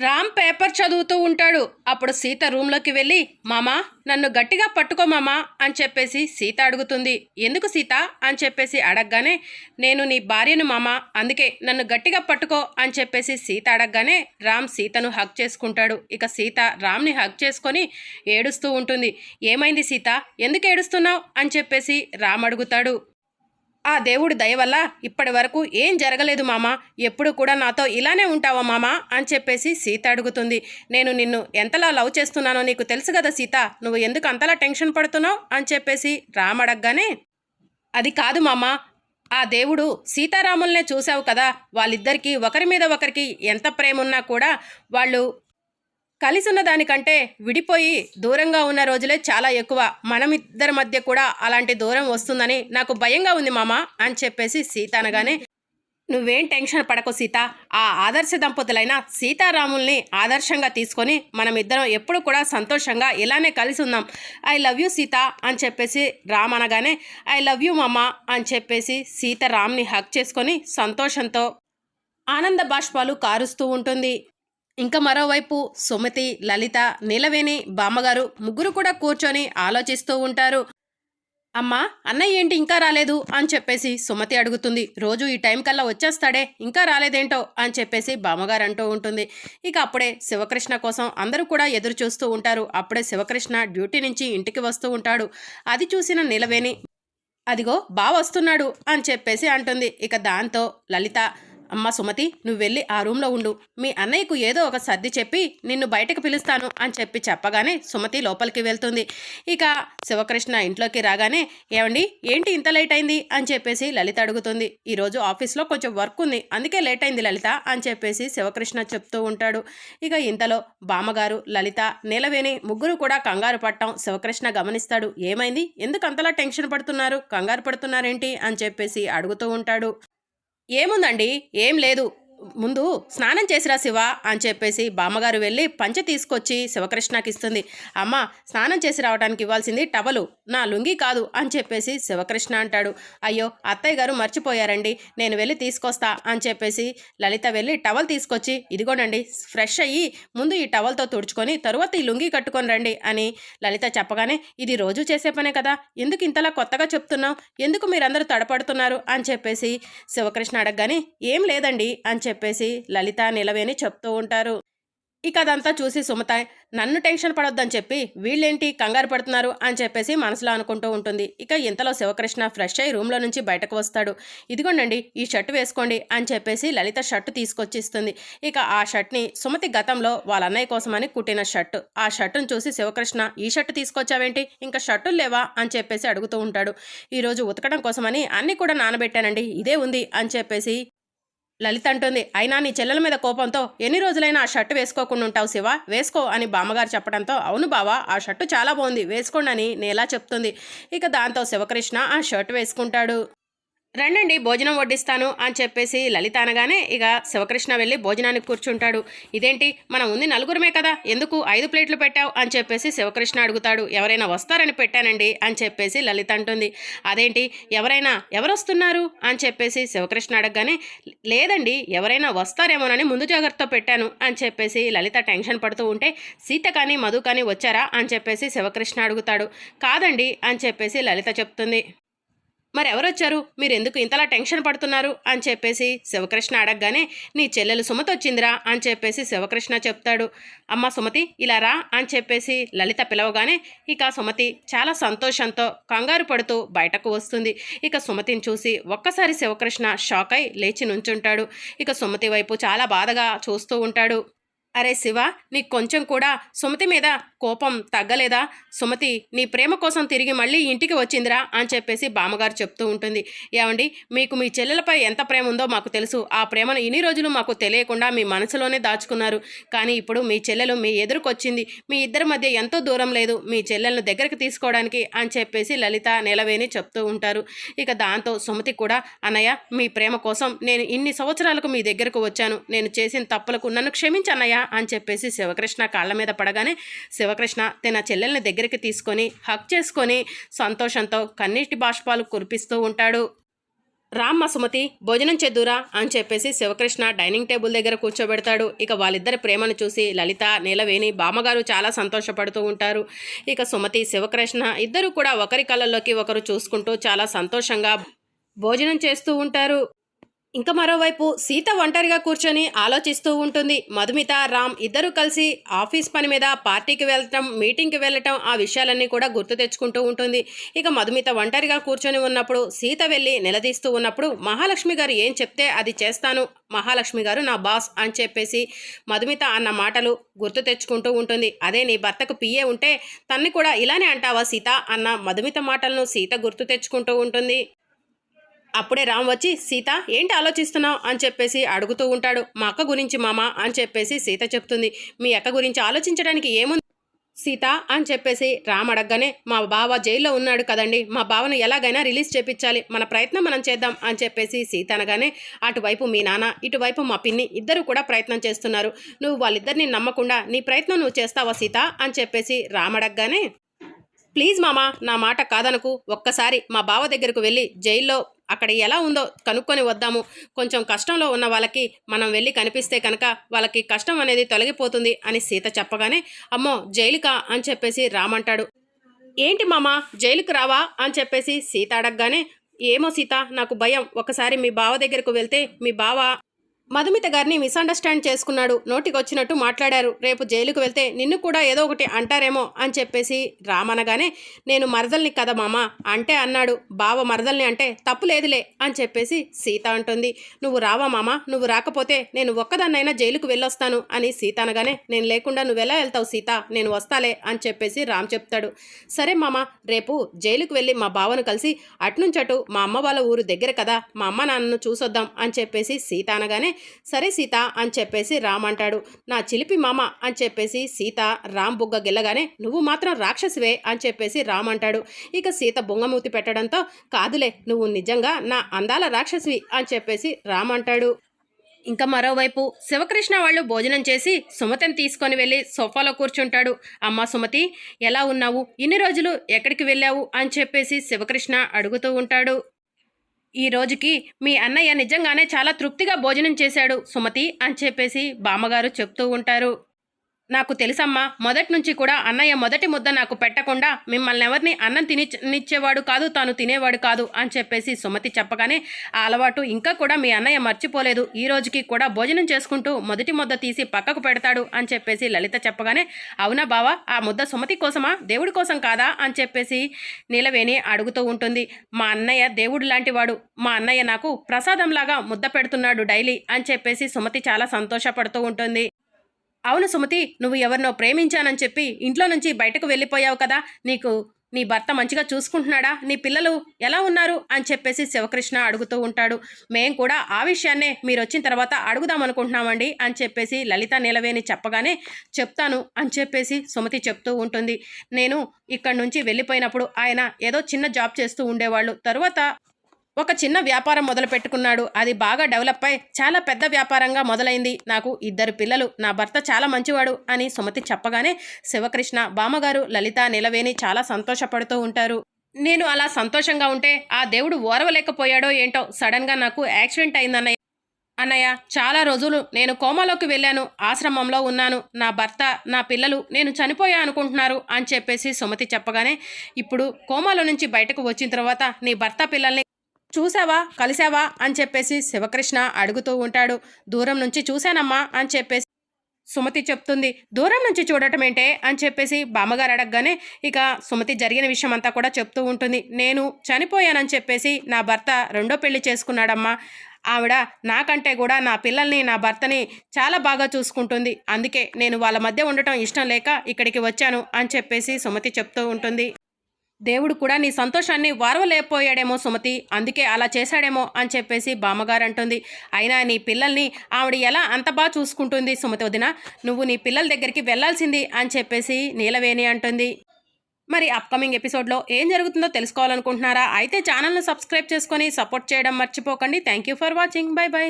Ram paper చదువుతూ ఉంటాడు. అప్పుడు సీత రూమ్లోకి వెళ్ళి మామా నన్ను గట్టిగా పట్టుకో మామా అని చెప్పేసి సీత అడుగుతుంది. ఎందుకు సీత? అని చెప్పేసి అడగగానే నేను నీ భార్యను మామా అందుకే నన్ను గట్టిగా పట్టుకో అని చెప్పేసి సీత అడగగానే రామ్ సీతను హక్ చేసుకుంటాడు. ఇక సీత రామ్ని హక్ చేసుకొని ఏడుస్తూ ఉంటుంది. ఏమైంది సీత? ఎందుకు ఏడుస్తున్నావు? అని చెప్పేసి రామ్ అడుగుతాడు. ఆ దేవుడి దయ వల్ల ఇప్పటి వరకు ఏం జరగలేదు మామ. ఎప్పుడు కూడా నాతో ఇలానే ఉంటావా మామ? అని చెప్పేసి సీత అడుగుతుంది. నేను నిన్ను ఎంతలా లవ్ చేస్తున్నానో నీకు తెలుసు కదా సీత. నువ్వు ఎందుకు అంతలా టెన్షన్ పడుతున్నావు? అని చెప్పేసి రామ్ అడగగానే అది కాదు మామ. ఆ దేవుడు సీతారాముల్నే చూశావు కదా. వాళ్ళిద్దరికీ ఒకరి మీద ఒకరికి ఎంత ప్రేమ ఉన్నా కూడా వాళ్ళు కలిసి ఉన్న దానికంటే విడిపోయి దూరంగా ఉన్న రోజులే చాలా ఎక్కువ. మనమిద్దరి మధ్య కూడా అలాంటి దూరం వస్తుందని నాకు భయంగా ఉంది మామ అని చెప్పేసి సీత అనగానే నువ్వేం టెన్షన్ పడకు సీత. ఆ ఆదర్శ దంపతులైన సీతారాముల్ని ఆదర్శంగా తీసుకొని మనం ఇద్దరం ఎప్పుడు కూడా సంతోషంగా ఇలానే కలిసి ఉందాం ఐ లవ్ యూ సీత అని చెప్పేసి రామ్ అనగానే ఐ లవ్ యూ మామ అని చెప్పేసి సీత రామ్ని హక్ చేసుకొని సంతోషంతో ఆనంద బాష్పాలు కారుస్తూ ఉంటుంది. ఇంకా మరోవైపు సుమతి లలిత నీలవేణి బామ్మగారు ముగ్గురు కూడా కూర్చొని ఆలోచిస్తూ ఉంటారు. అమ్మా అన్నయ్య ఏంటి ఇంకా రాలేదు? అని చెప్పేసి సుమతి అడుగుతుంది. రోజు ఈ టైం కల్లా వచ్చేస్తాడే ఇంకా రాలేదేంటో? అని చెప్పేసి బామ్మగారు అంటూ ఉంటుంది. ఇక అప్పుడే శివకృష్ణ కోసం అందరూ కూడా ఎదురు చూస్తూ ఉంటారు. అప్పుడే శివకృష్ణ డ్యూటీ నుంచి ఇంటికి వస్తూ ఉంటాడు. అది చూసిన నిలవేణి అదిగో బా వస్తున్నాడు అని చెప్పేసి అంటుంది. ఇక దాంతో లలిత అమ్మ సుమతి నువ్వు వెళ్ళి ఆ రూమ్లో ఉండు. మీ అన్నయ్యకు ఏదో ఒక సర్ది చెప్పి నిన్ను బయటకు పిలుస్తాను అని చెప్పి చెప్పగానే సుమతి లోపలికి వెళ్తుంది. ఇక శివకృష్ణ ఇంట్లోకి రాగానే ఏమండి ఏంటి ఇంత లేట్ అయింది? అని చెప్పేసి లలిత అడుగుతుంది. ఈరోజు ఆఫీస్లో కొంచెం వర్క్ ఉంది. అందుకే లేట్ అయింది లలిత అని చెప్పేసి శివకృష్ణ చెప్తూ ఉంటాడు. ఇక ఇంతలో బామ్మగారు లలిత నీలవేణి ముగ్గురు కూడా కంగారు పట్టడం శివకృష్ణ గమనిస్తాడు. ఏమైంది? ఎందుకు అంతలా టెన్షన్ పడుతున్నారు? కంగారు పడుతున్నారేంటి? అని చెప్పేసి అడుగుతూ ఉంటాడు. ఏముందండి? ఏం లేదు. ముందు స్నానం చేసిరా శివ అని చెప్పేసి బామ్మగారు వెళ్ళి పంచె తీసుకొచ్చి శివకృష్ణకి ఇస్తుంది. అమ్మ స్నానం చేసి రావడానికి ఇవ్వాల్సింది టవలు. నా లుంగి కాదు అని చెప్పేసి శివకృష్ణ అంటాడు. అయ్యో అత్తయ్య గారు మర్చిపోయారండి. నేను వెళ్ళి తీసుకొస్తా అని చెప్పేసి లలిత వెళ్ళి టవల్ తీసుకొచ్చి ఇదిగోనండి ఫ్రెష్ అయ్యి ముందు ఈ టవల్తో తుడుచుకొని తరువాత ఈ లుంగి కట్టుకొని రండి అని లలిత చెప్పగానే ఇది రోజు చేసే పనే కదా. ఎందుకు ఇంతలా కొత్తగా చెప్తున్నావు? ఎందుకు మీరందరూ తడపడుతున్నారు? అని చెప్పేసి శివకృష్ణ అడగగానే ఏం లేదండి అని చెప్పేసి లలిత నిలవేని చెప్తూ ఉంటారు. ఇక అదంతా చూసి సుమత నన్ను టెన్షన్ పడొద్దని చెప్పి వీళ్ళేంటి కంగారు పడుతున్నారు అని చెప్పేసి మనసులో అనుకుంటూ ఉంటుంది. ఇక ఇంతలో శివకృష్ణ ఫ్రెష్ అయ్యి రూమ్లో నుంచి బయటకు వస్తాడు. ఇదిగోండండి ఈ షర్ట్ వేసుకోండి అని చెప్పేసి లలిత షర్ట్ తీసుకొచ్చిస్తుంది. ఇక ఆ షర్ట్ని సుమతి గతంలో వాళ్ళ అన్నయ్య కోసమని కుట్టిన షర్ట్. ఆ షర్టును చూసి శివకృష్ణ ఈ షర్ట్ తీసుకొచ్చావేంటి? ఇంకా షర్టులు లేవా? అని చెప్పేసి అడుగుతూ ఉంటాడు. ఈరోజు ఉతకడం కోసమని అన్నీ కూడా నానబెట్టానండి. ఇదే ఉంది అని చెప్పేసి లలిత అంటుంది అయినా నీ చెల్లెల మీద కోపంతో ఎన్ని రోజులైనా ఆ షర్టు వేసుకోకుండా ఉంటావు శివ? వేసుకో అని బామ్మగారు చెప్పడంతో అవును బావా ఆ షర్టు చాలా బాగుంది వేసుకోండి అని నేలా చెప్తుంది. ఇక దాంతో శివకృష్ణ ఆ షర్ట్ వేసుకుంటాడు. రండండి భోజనం వడ్డిస్తాను అని చెప్పేసి లలిత అనగానే ఇక శివకృష్ణ వెళ్ళి భోజనానికి కూర్చుంటాడు. ఇదేంటి మనం ఉంది నలుగురమే కదా ఎందుకు ఐదు ప్లేట్లు పెట్టావు అని చెప్పేసి శివకృష్ణ అడుగుతాడు. ఎవరైనా వస్తారని పెట్టానండి అని చెప్పేసి లలిత అంటుంది. అదేంటి ఎవరైనా ఎవరు వస్తున్నారు అని చెప్పేసి శివకృష్ణ అడగగానే లేదండి ఎవరైనా వస్తారేమోనని ముందు జాగ్రత్త పెట్టాను అని చెప్పేసి లలిత టెన్షన్ పడుతూ ఉంటే సీత కానీ మధు కానీ వచ్చారా అని చెప్పేసి శివకృష్ణ అడుగుతాడు. కాదండి అని చెప్పేసి లలిత చెప్తుంది. మరి ఎవరొచ్చారు ఇంతలా టెన్షన్ పడుతున్నారు? అని చెప్పేసి శివకృష్ణ అడగగానే నీ చెల్లెలు సుమతి వచ్చిందిరా అని చెప్పేసి శివకృష్ణ చెప్తాడు. అమ్మ సుమతి ఇలా రా అని చెప్పేసి లలిత పిలవగానే ఇక సుమతి చాలా సంతోషంతో కంగారు పడుతూ బయటకు వస్తుంది. ఇక సుమతిని చూసి ఒక్కసారి శివకృష్ణ షాక్ అయి లేచి నుంచుంటాడు. ఇక సుమతి వైపు చాలా బాధగా చూస్తూ ఉంటాడు. అరే శివ నీకు కొంచెం కూడా సుమతి మీద కోపం తగ్గలేదా? సుమతి నీ ప్రేమ కోసం తిరిగి మళ్ళీ ఇంటికి వచ్చిందిరా అని చెప్పేసి బామ్మగారు చెప్తూ ఉంటుంది. ఏమండి మీకు మీ చెల్లెలపై ఎంత ప్రేమ ఉందో మాకు తెలుసు. ఆ ప్రేమను ఇన్ని రోజులు మాకు తెలియకుండా మీ మనసులోనే దాచుకున్నారు. కానీ ఇప్పుడు మీ చెల్లెలు మీ ఎదురుకొచ్చింది. మీ ఇద్దరి మధ్య ఎంతో దూరం లేదు. మీ చెల్లెలను దగ్గరికి తీసుకోవడానికి అని చెప్పేసి లలిత నిలవేని చెప్తూ ఉంటారు. ఇక దాంతో సుమతి కూడా అన్నయ్య మీ ప్రేమ కోసం నేను ఇన్ని సంవత్సరాలకు మీ దగ్గరకు వచ్చాను. నేను చేసిన తప్పులకు నన్ను క్షమించన్నయ్య. అని చెప్పేసి శివకృష్ణ కాళ్ళ మీద పడగానే శివకృష్ణ తన చెల్లెల్ని దగ్గరికి తీసుకొని హక్ చేసుకొని సంతోషంతో కన్నీటి బాష్పాలు కురిపిస్తూ ఉంటాడు. రామ్మ సుమతి భోజనం చేద్దురా అని చెప్పేసి శివకృష్ణ డైనింగ్ టేబుల్ దగ్గర కూర్చోబెడతాడు. ఇక వాళ్ళిద్దరి ప్రేమను చూసి లలిత నీలవేణి బామ్మగారు చాలా సంతోషపడుతూ ఉంటారు. ఇక సుమతి శివకృష్ణ ఇద్దరు కూడా ఒకరి కళ్ళల్లోకి ఒకరు చూసుకుంటూ చాలా సంతోషంగా భోజనం చేస్తూ ఉంటారు. ఇంకా మరోవైపు సీత ఒంటరిగా కూర్చొని ఆలోచిస్తూ ఉంటుంది. మధుమిత రామ్ ఇద్దరూ కలిసి ఆఫీస్ పని మీద పార్టీకి వెళ్ళటం మీటింగ్కి వెళ్ళటం ఆ విషయాలన్నీ కూడా గుర్తు తెచ్చుకుంటూ ఉంటుంది. ఇక మధుమిత ఒంటరిగా కూర్చొని ఉన్నప్పుడు సీత వెళ్ళి నిలదీస్తూ ఉన్నప్పుడు మహాలక్ష్మి గారు ఏం చెప్తే అది చేస్తాను మహాలక్ష్మి గారు నా బాస్ అని చెప్పేసి మధుమిత అన్న మాటలు గుర్తు తెచ్చుకుంటూ ఉంటుంది. అదే నీ భర్తకు పియ్యే ఉంటే తన్ని కూడా ఇలానే అంటావా సీత? అన్న మధుమిత మాటలను సీత గుర్తు తెచ్చుకుంటూ ఉంటుంది. అప్పుడే రామ్ వచ్చి సీత ఏంటి ఆలోచిస్తున్నావు? అని చెప్పేసి అడుగుతూ ఉంటాడు. మా అక్క గురించి మామ? అని చెప్పేసి సీత చెప్తుంది. మీ అక్క గురించి ఆలోచించడానికి ఏముంది? సీత అని చెప్పేసి రామ్ అడగగానే మా బావ జైల్లో ఉన్నాడు కదండి మా బావను ఎలాగైనా రిలీజ్ చేపించాలి మన ప్రయత్నం మనం చేద్దాం అని చెప్పేసి సీత అనగానే అటువైపు మీ నాన్న ఇటువైపు మా పిన్ని ఇద్దరు కూడా ప్రయత్నం చేస్తున్నారు. నువ్వు వాళ్ళిద్దరిని నమ్మకుండా నీ ప్రయత్నం నువ్వు చేస్తావా సీత? అని చెప్పేసి రామ్ అడగగానే ప్లీజ్ మామా నా మాట కాదనకు. ఒక్కసారి మా బావ దగ్గరకు వెళ్ళి జైల్లో అక్కడ ఎలా ఉందో కనుక్కొని వద్దాము. కొంచెం కష్టంలో ఉన్న వాళ్ళకి మనం వెళ్ళి కనిపిస్తే కనుక వాళ్ళకి కష్టం అనేది తొలగిపోతుంది అని సీత చెప్పగానే అమ్మో జైలుకా? అని చెప్పేసి రామంటాడు. ఏంటి మామ జైలుకు రావా? అని చెప్పేసి సీత అడగగానే ఏమో సీత నాకు భయం. ఒకసారి మీ బావ దగ్గరకు వెళ్తే మీ బావ మధుమిత గారిని మిస్అండర్స్టాండ్ చేసుకున్నాడు. నోటికి వచ్చినట్టు మాట్లాడారు. రేపు జైలుకు వెళ్తే నిన్ను కూడా ఏదో ఒకటి అంటారేమో అని చెప్పేసి రామనగానే నేను మరదల్ని కదా మామ అంటే అన్నాడు. బావ మరదల్ని అంటే తప్పు లేదులే అని చెప్పేసి సీత అంటుంది. నువ్వు రావా మామ? నువ్వు రాకపోతే నేను ఒక్కదాన్నైనా జైలుకు వెళ్ళొస్తాను అని సీత అనగానే నేను లేకుండా నువ్వు ఎలా వెళ్తావు సీత? నేను వస్తాలే అని చెప్పేసి రామ్ చెప్తాడు. సరే మామ రేపు జైలుకు వెళ్ళి మా బావను కలిసి అటునుంచటు మా అమ్మ వాళ్ళ ఊరు దగ్గర కదా మా అమ్మ నాన్నను చూసొద్దాం అని చెప్పేసి సీత అనగానే సరే సీత అని చెప్పేసి రామ్ అంటాడు. నా చిలిపి మామ అని చెప్పేసి సీత రామ్ బుగ్గ గిల్లగానే నువ్వు మాత్రం రాక్షసివే అని చెప్పేసి రామ్ అంటాడు. ఇక సీత బొంగమూతి పెట్టడంతో కాదులే నువ్వు నిజంగా నా అందాల రాక్షసివి అని చెప్పేసి రామ్ అంటాడు. ఇంకా మరోవైపు శివకృష్ణ వాళ్ళు భోజనం చేసి సుమతిని తీసుకొని వెళ్ళి సోఫాలో కూర్చుంటాడు. అమ్మ సుమతి ఎలా ఉన్నావు? ఇన్ని రోజులు ఎక్కడికి వెళ్ళావు? అని చెప్పేసి శివకృష్ణ అడుగుతూ ఉంటాడు. ఈ రోజుకి మీ అన్నయ్య నిజంగానే చాలా తృప్తిగా భోజనం చేశాడు సుమతి అని చెప్పేసి బామ్మగారు చెప్తూ ఉంటారు. నాకు తెలుసమ్మా మొదటి నుంచి కూడా అన్నయ్య మొదటి ముద్ద నాకు పెట్టకుండా మిమ్మల్ని ఎవరిని అన్నం తిని కాదు తాను తినేవాడు కాదు అని చెప్పేసి సుమతి చెప్పగానే ఆ అలవాటు ఇంకా కూడా మీ అన్నయ్య మర్చిపోలేదు. ఈ రోజుకి కూడా భోజనం చేసుకుంటూ మొదటి ముద్ద తీసి పక్కకు పెడతాడు అని చెప్పేసి లలిత చెప్పగానే అవునా బావా ఆ ముద్ద సుమతి కోసమా దేవుడి కోసం కాదా అని చెప్పేసి నీలవేణి అడుగుతూ ఉంటుంది. మా అన్నయ్య దేవుడు లాంటివాడు మా అన్నయ్య నాకు ప్రసాదంలాగా ముద్ద పెడుతున్నాడు డైలీ అని చెప్పేసి సుమతి చాలా సంతోషపడుతూ ఉంటుంది. అవును సుమతి నువ్వు ఎవరినో ప్రేమించానని చెప్పి ఇంట్లో నుంచి బయటకు వెళ్ళిపోయావు కదా నీకు నీ భర్త మంచిగా చూసుకుంటున్నాడా నీ పిల్లలు ఎలా ఉన్నారు అని చెప్పేసి శివకృష్ణ అడుగుతూ ఉంటాడు. మేం కూడా ఆ విషయాన్నే మీరు వచ్చిన తర్వాత అడుగుదాం అనుకుంటున్నామండి అని చెప్పేసి లలిత నిలవేని చెప్పగానే చెప్తాను అని చెప్పేసి సుమతి చెప్తూ ఉంటుంది. నేను ఇక్కడి నుంచి వెళ్ళిపోయినప్పుడు ఆయన ఏదో చిన్న జాబ్ చేస్తూ ఉండేవాళ్ళు. తరువాత ఒక చిన్న వ్యాపారం మొదలు పెట్టుకున్నాడు. అది బాగా డెవలప్ అయి చాలా పెద్ద వ్యాపారంగా మొదలైంది. నాకు ఇద్దరు పిల్లలు నా భర్త చాలా మంచివాడు అని సుమతి చెప్పగానే శివకృష్ణ బామ్మగారు లలిత నిలవేని చాలా సంతోషపడుతూ ఉంటారు. నేను అలా సంతోషంగా ఉంటే ఆ దేవుడు ఓరవలేకపోయాడో ఏంటో సడన్గా నాకు యాక్సిడెంట్ అయిందన్నయ్య. అన్నయ్య చాలా రోజులు నేను కోమాలోకి వెళ్ళాను ఆశ్రమంలో ఉన్నాను. నా భర్త నా పిల్లలు నేను చనిపోయా అనుకుంటున్నారు అని చెప్పేసి సుమతి చెప్పగానే ఇప్పుడు కోమాలో నుంచి బయటకు వచ్చిన తర్వాత నీ భర్త పిల్లల్ని చూసావా కలిసావా అని చెప్పేసి శివకృష్ణ అడుగుతూ ఉంటాడు. దూరం నుంచి చూశానమ్మా అని చెప్పేసి సుమతి చెప్తుంది. దూరం నుంచి చూడటం ఏంటే? అని చెప్పేసి బామ్మగారు అడగగానే ఇక సుమతి జరిగిన విషయం అంతా కూడా చెప్తూ ఉంటుంది. నేను చనిపోయానని చెప్పేసి నా భర్త రెండో పెళ్ళి చేసుకున్నాడమ్మా. ఆవిడ నాకంటే కూడా నా పిల్లల్ని నా భర్తని చాలా బాగా చూసుకుంటుంది. అందుకే నేను వాళ్ళ మధ్య ఉండటం ఇష్టం లేక ఇక్కడికి వచ్చాను అని చెప్పేసి సుమతి చెప్తూ ఉంటుంది. దేవుడు కూడా నీ సంతోషాన్ని వారవలేకపోయాడేమో సుమతి అందుకే అలా చేశాడేమో అని చెప్పేసి బామ్మగారు అంటుంది. అయినా నీ పిల్లల్ని ఆవిడ ఎలా అంత బాగా చూసుకుంటుంది సుమతి వదిన? నువ్వు నీ పిల్లల దగ్గరికి వెళ్ళాల్సింది అని చెప్పేసి నీలవేణి అంటుంది. మరి అప్కమింగ్ ఎపిసోడ్లో ఏం జరుగుతుందో తెలుసుకోవాలనుకుంటున్నారా? అయితే ఛానల్ను సబ్స్క్రైబ్ చేసుకొని సపోర్ట్ చేయడం మర్చిపోకండి. Thank you for watching bye bye